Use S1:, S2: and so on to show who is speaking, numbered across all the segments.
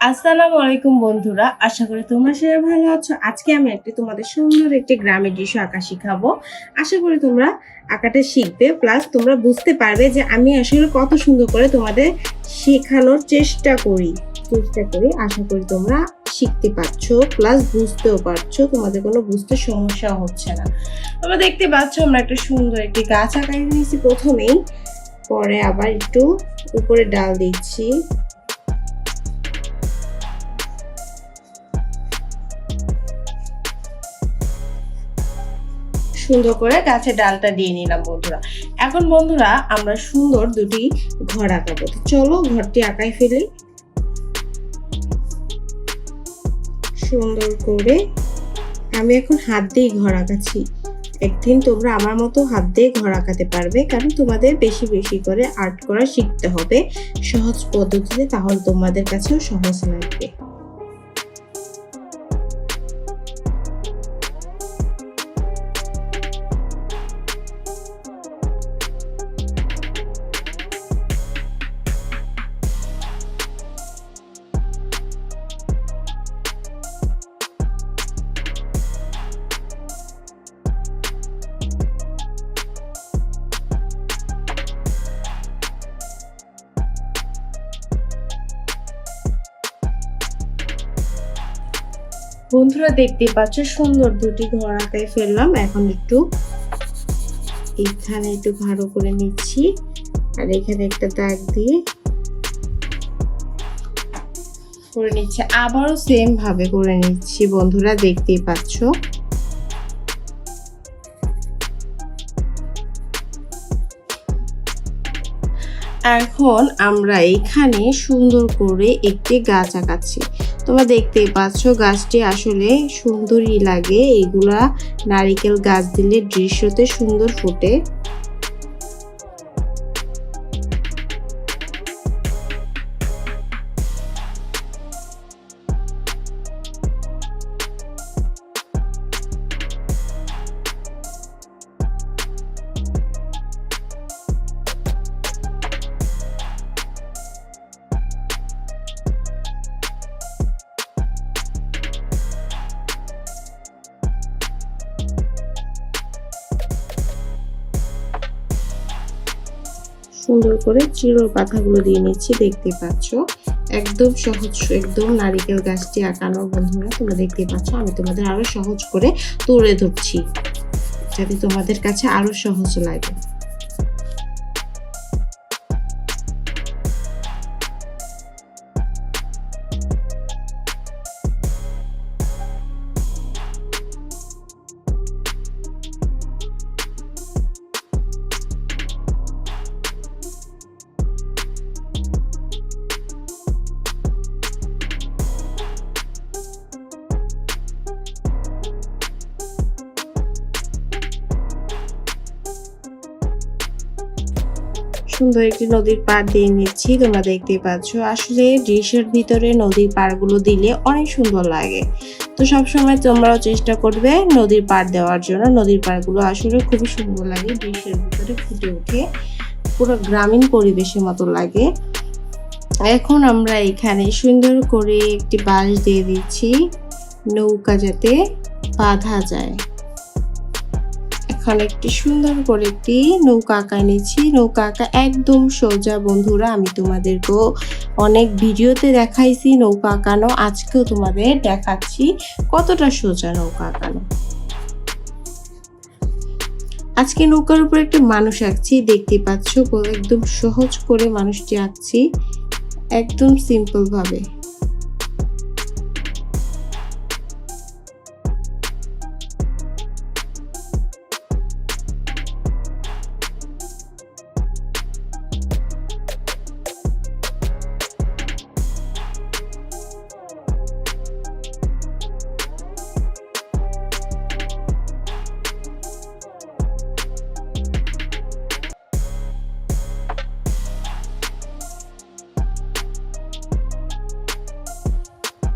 S1: আসসালামু আলাইকুম বন্ধুরা, আশা করি তোমরা সবাই ভালো আছো। আজকে আমি একটি তোমাদের সুন্দর একটি গ্রামের দৃশ্য আঁকা শিখাবো। আশা করি তোমরা আঁকাটা শিখবে প্লাস তোমরা বুঝতে পারবে যে আমি আসলে কত সুন্দর করে তোমাদের শেখানোর চেষ্টা করি। চেষ্টা করি, আশা করি তোমরা শিখতে পারছ প্লাস বুঝতেও পারছ, তোমাদের কোনো বুঝতে সমস্যা হচ্ছে না। তোমরা দেখতে পাচ্ছ আমরা একটা সুন্দর একটি গাছ আঁকাই নিয়েছি প্রথমেই। পরে আবার একটু উপরে ডাল দিচ্ছি। সুন্দর করে গাছের ডালটা দিয়ে নিলাম বন্ধুরা। এখন বন্ধুরা, আমরা সুন্দর দুটি ঘর আঁকাবো চলো ঘরটি আঁকাই ফেলি। সুন্দর করে আমি এখন হাত দিয়ে ঘর আঁকাচ্ছি। একদিন তোমরা আমার মতো হাত দিয়ে ঘর আঁকাতে পারবে, কারণ তোমাদের বেশি বেশি করে আর্ট করা শিখতে হবে সহজ পদ্ধতিতে, তাহলে তোমাদের কাছেও সহজ লাগবে। বন্ধুরা দেখতে পাচ্ছ, সুন্দর দুটি ঘোড়াতে ফেললাম। এখন একটু এখানে একটু ভালো করে নিচ্ছি। আর এখানে একটা দাগ দিয়ে করে নিচ্ছি। আবারও সেম ভাবে করে নিচ্ছি, বন্ধুরা দেখতেই পাচ্ছ। এখন আমরা এখানে সুন্দর করে একটি গাছ আঁকাচ্ছি। তোমরা দেখতে পাচ্ছ গাছটি আসলে সুন্দরই লাগে। এগুলা নারিকেল গাছ দিলে দৃশ্যতে সুন্দর ফোটে। সুন্দর করে চিরোর পাতাগুলো দিয়ে নিচ্ছি, দেখতে পাচ্ছ? একদম সহজ, একদম নারিকেল গাছটি আঁকানো, বন্ধুরা, তোমরা দেখতে পাচ্ছ, আমি তোমাদের আরও সহজ করে তুলে ধরছি, যাতে তোমাদের কাছে আরও সহজ লাগে। সুন্দর একটি নদীর পাড় দিয়ে নিচ্ছি, তোমরা দেখতে পাচ্ছ। আসলে ডিশের ভিতরে নদীর পাড়গুলো দিলে অনেক সুন্দর লাগে। তো সবসময় তোমরাও চেষ্টা করবে নদীর পাড় দেওয়ার জন্য। নদীর পাড়গুলো আসলে খুবই সুন্দর লাগে, ডিশের ভিতরে ফুটে ওঠে। পুরো গ্রামীণ পরিবেশের মতো লাগে। এখন আমরা এখানে সুন্দর করে একটি বাঁশ দিয়ে দিচ্ছি। নৌকা যাতে বাঁধা যায়। এখন একটি সুন্দর করে একটি নৌকা আঁকা নিচ্ছি নৌকা আঁকা একদম সোজা। বন্ধুরা, আমি তোমাদেরকেও অনেক ভিডিওতে দেখাইছি নৌকা আঁকানো। আজকেও তোমাদের দেখাচ্ছি কতটা সোজা নৌকা আঁকানো। আজকে নৌকার উপর একটি মানুষ আঁকছি। দেখতে পাচ্ছ একদম সহজ করে মানুষটি আঁকছি। একদম সিম্পল ভাবে।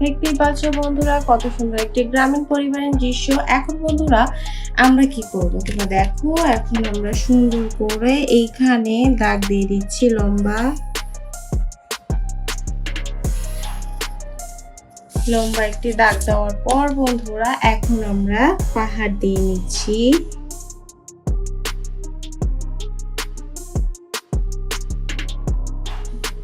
S1: দেখতেই পাচ্ছ বন্ধুরা, কত সুন্দর একটি গ্রামীণ পরিবারের দৃশ্য। এখন বন্ধুরা, আমরা কি করব? তোমরা দেখো, এখন আমরা সুন্দর করে এইখানে দাগ দিয়ে দিচ্ছি লম্বা। লম্বা একটি দাগ দেওয়ার পর বন্ধুরা, এখন আমরা পাহাড় দিয়ে নিচ্ছি।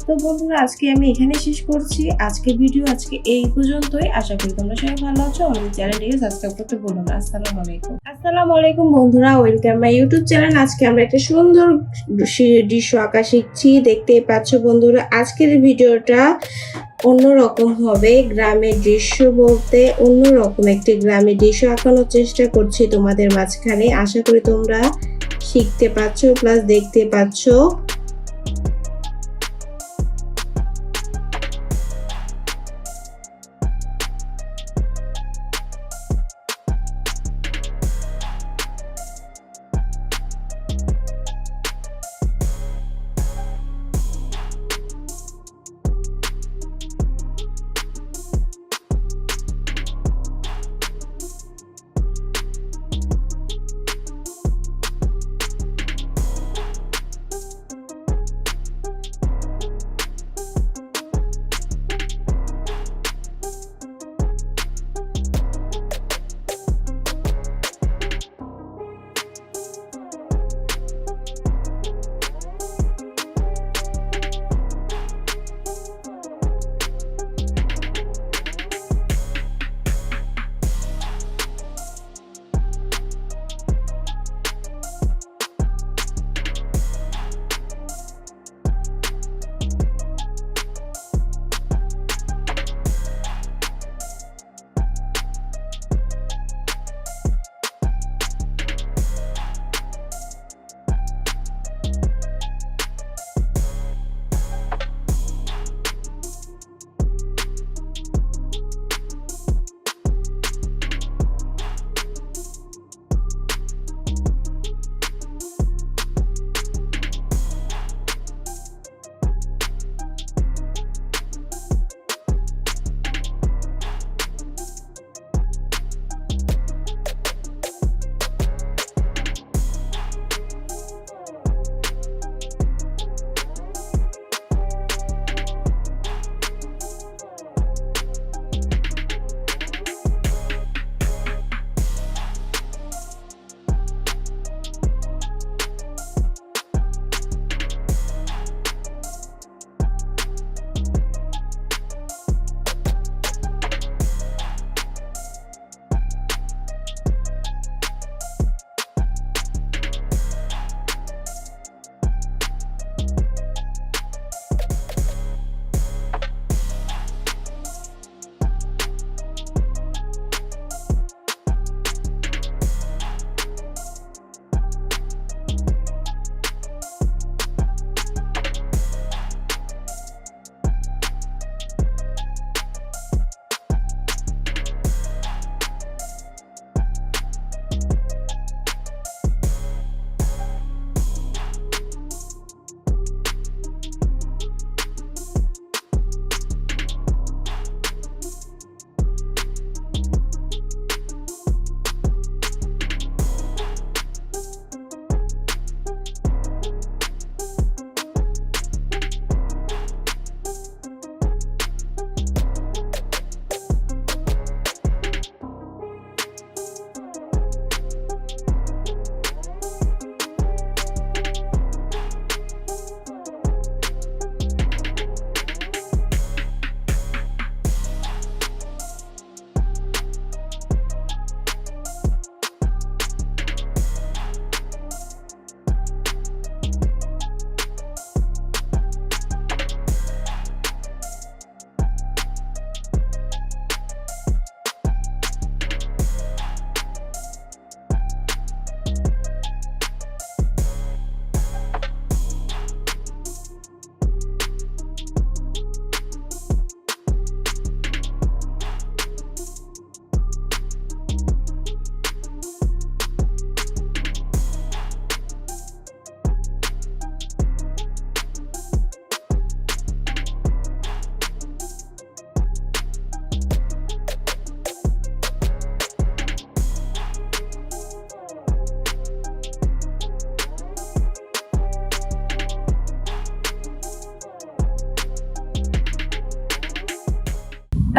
S1: তো বন্ধুরা, আজকে আমি এখানে শেষ করছি। আজকে ভিডিও আজকে এই পর্যন্তই। আশা করি তোমরা সবাই ভালো আছো। আমাদের চ্যানেলটিকে সাবস্ক্রাইব করতে ভুলো না। আসসালামু আলাইকুম। আসসালামু আলাইকুম বন্ধুরা ওয়েলকাম মাই ইউটিউব চ্যানেল আজকে আমরা একটা সুন্দর দৃশ্য আঁকা শিখছি। দেখতেই পাচ্ছ বন্ধুরা, আজকের ভিডিওটা অন্যরকম হবে। গ্রামের দৃশ্য বলতে অন্যরকম একটি গ্রামের দৃশ্য আঁকানোর চেষ্টা করছি তোমাদের মাঝখানে। আশা করি তোমরা শিখতে পাচ্ছ প্লাস দেখতে পাচ্ছ।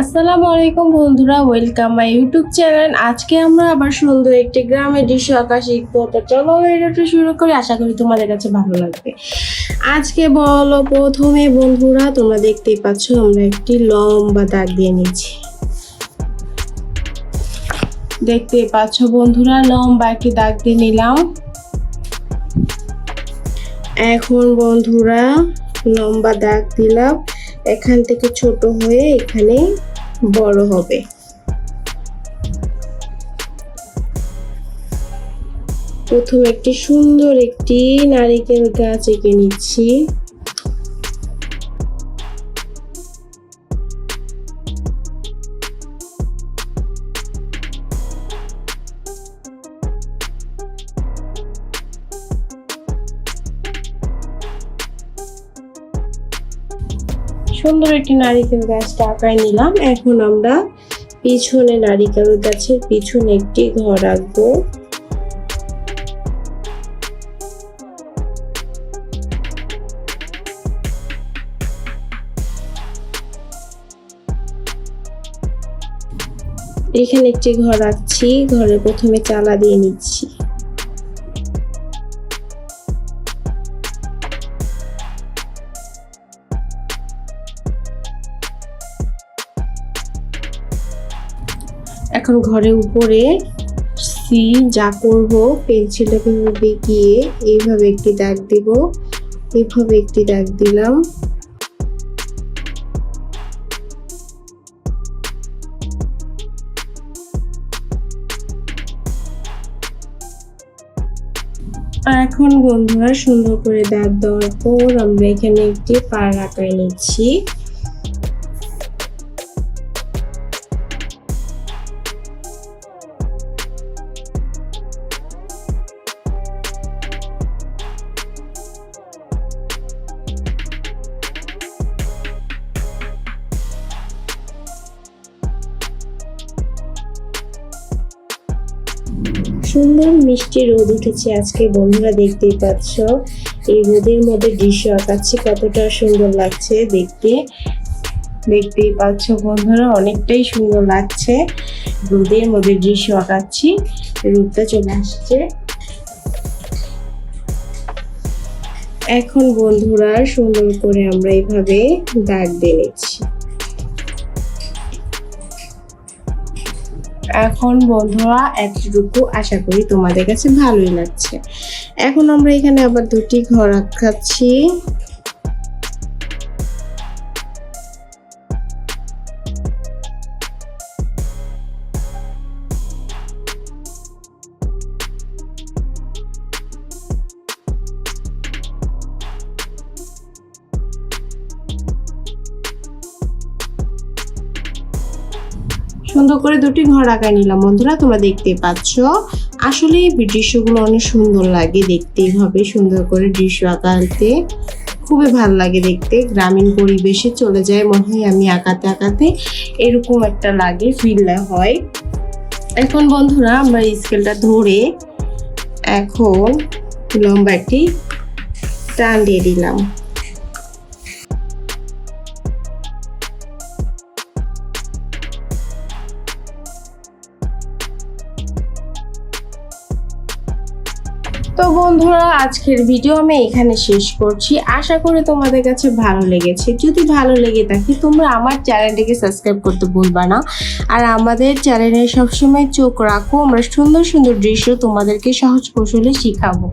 S1: আসসালামু আলাইকুম বন্ধুরা ওয়েলকাম মাই ইউটিউব চ্যানেল আজকে আমরা আবার সুন্দর একটি গ্রামের দৃশ্য আঁকা শিখব তো চলো ভিডিওটা শুরু করি, আশা করি তোমাদের কাছে ভালো লাগবে। আজকে বলো প্রথমে বন্ধুরা, তোমরা দেখতেই পাচ্ছ আমরা একটি লম্বা দাগ দিয়ে নিয়েছি। দেখতেই পাচ্ছ বন্ধুরা, লম্বা একটি দাগ দিয়ে নিলাম। এখন বন্ধুরা, লম্বা দাগ দিলাম। এখান থেকে ছোট হয়ে এখানে বড় হবে। প্রথমে একটি সুন্দর একটি নারিকেল গাছ এঁকে নিচ্ছি। সুন্দর একটি নারিকেল গাছটা আঁকায় নিলাম। এখন আমরা পিছনে নারিকেল গাছের পিছনে একটি ঘর রাখব এখানে একটি ঘর রাখছি ঘরে প্রথমে চালা দিয়ে নিচ্ছি। ঘরের উপরে সি যা করব পেন্সিলটাকে বেঁকিয়ে এইভাবে একটি দাগ দিব, এইভাবে একটি দাগ দিলাম। এখন বন্ধুরা সুন্দর করে দাগ দেওয়ার পর আমরা এখানে একটি পার আঁকায় নিচ্ছি। সুন্দর মিষ্টি রোদ উঠেছে আজকে, বন্ধুরা দেখতেই পাচ্ছ। এই রোদের মধ্যে দৃশ্য আঁকাচ্ছি, কতটা সুন্দর লাগছে দেখতে। দেখতেই পাচ্ছ বন্ধুরা, অনেকটাই সুন্দর লাগছে। রোদের মধ্যে দৃশ্য আঁকাচ্ছি, রোদটা চলে আসছে। এখন বন্ধুরা, সুন্দর করে আমরা এইভাবে দাগ দিয়ে নিচ্ছি এখন বন্ধুরা, এতটুকু আশা করি তোমাদের কাছে ভালোই লাগছে। এখন আমরা এখানে আবার দুটি ঘর আঁকাচ্ছি সুন্দর করে দুটি ঘর আঁকায় নিলাম। বন্ধুরা, তোমরা দেখতে পাচ্ছ। আসলে এই দৃশ্যগুলো অনেক সুন্দর লাগে দেখতে এইভাবে সুন্দর করে দৃশ্য আঁকাতে। খুবই ভালো লাগে দেখতে। গ্রামীণ পরিবেশে চলে যায় মনে হয়, আমি আঁকাতে আঁকাতে এরকম একটা লাগে ফিল হয়। এখন বন্ধুরা, আমরা স্কেলটা ধরে এখন লম্বা একটি টান দিয়ে দিলাম। তো বন্ধুরা, আজকের ভিডিও আমি এখানে শেষ করছি। আশা করি তোমাদের কাছে ভালো লেগেছে। যদি ভালো লেগে থাকে, তোমরা আমার চ্যানেলটিকে সাবস্ক্রাইব করতে ভুলবা না। আর আমাদের চ্যানেলে সবসময় চোখ রাখো। আমরা সুন্দর সুন্দর দৃশ্য তোমাদেরকে সহজ কৌশলে শিখাবো।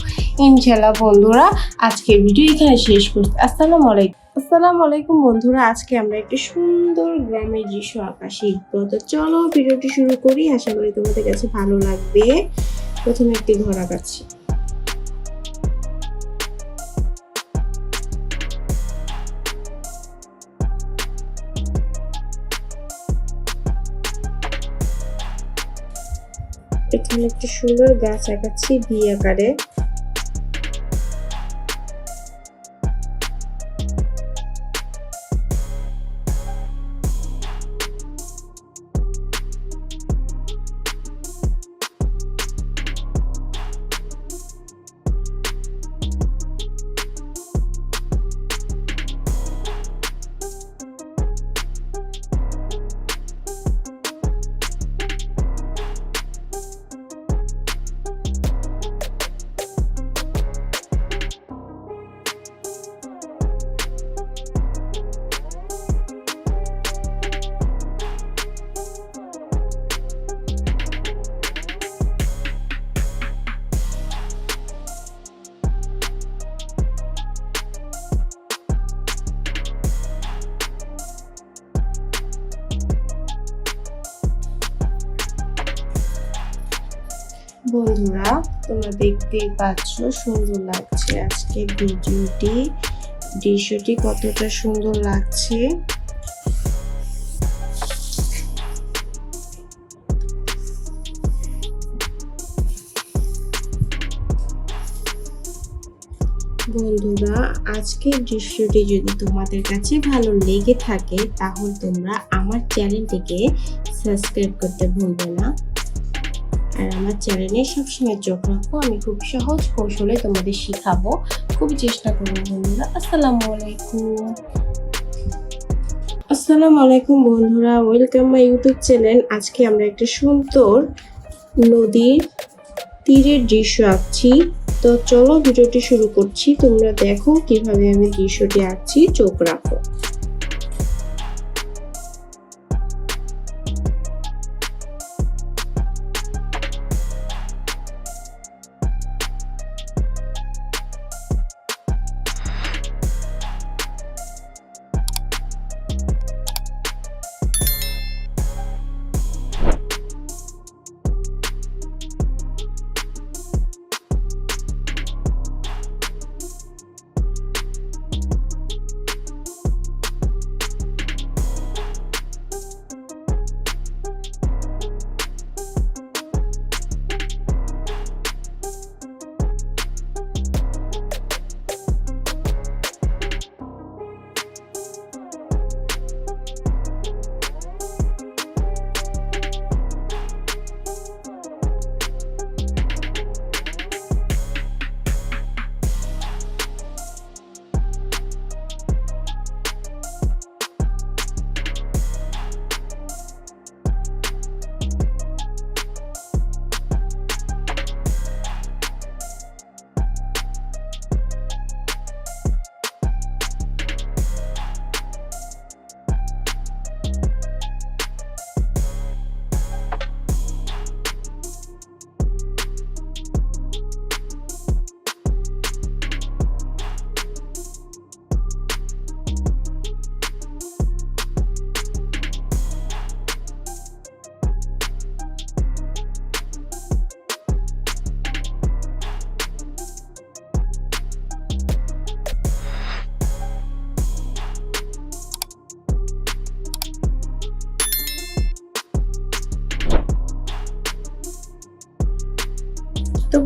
S1: ইনশাল্লাহ বন্ধুরা, আজকের ভিডিও এখানে শেষ করছি। আসসালামু আলাইকুম। আসসালামু আলাইকুম বন্ধুরা, আজকে আমরা একটি সুন্দর গ্রামের দৃশ্য আঁকা শিখব। তো চলো ভিডিওটি শুরু করি। আশা করি তোমাদের কাছে ভালো লাগবে। প্রথমে একটি ঘর আঁকাচ্ছি এখানে একটি সুন্দর গাছ আঁকাচ্ছি বি আকারে। দেখতেই পাচ্ছ, সুন্দর লাগছে আজকে ভিডিওটি। দৃশ্যটি কতটা সুন্দর লাগছে। বন্ধুরা, আজকের দৃশ্যটি যদি তোমাদের কাছে ভালো লেগে থাকে, তাহলে তোমরা আমার চ্যানেলটিকে সাবস্ক্রাইব করতে ভুলবে না। আর আমার চ্যানেলে সবসময় চোখ রাখো, আমি খুব সহজ কৌশলে তোমাদের শিখাবো। খুবই চেষ্টা করব বন্ধুরা। আসসালামু আলাইকুম। আসসালামু আলাইকুম বন্ধুরা, ওয়েলকাম মাই ইউটিউব চ্যানেল। আজকে আমরা একটা সুন্দর নদীর তীরের দৃশ্য আঁকছি। তো চলো ভিডিওটি শুরু করছি। তোমরা দেখো কীভাবে আমি দৃশ্যটি আঁকছি। চোখ রাখো।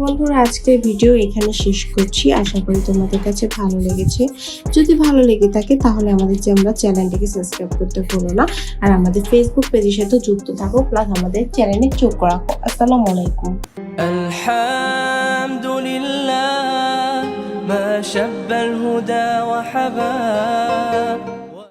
S1: বন্ধুরা আজকের ভিডিও এখানে শেষ করছি আশা করি তোমাদের কাছে ভালো লেগেছে যদি ভালো লেগে থাকে তাহলে আমাদের যে আমরা চ্যানেলটিকে সাবস্ক্রাইব করতে ভুলো না আর আমাদের ফেসবুক পেজের সাথে যুক্ত থাকো প্লাস আমাদের চ্যানেলে চোখ রাখো আসসালামু আলাইকুম
S2: الحمد لله ما شب الهدى وحباب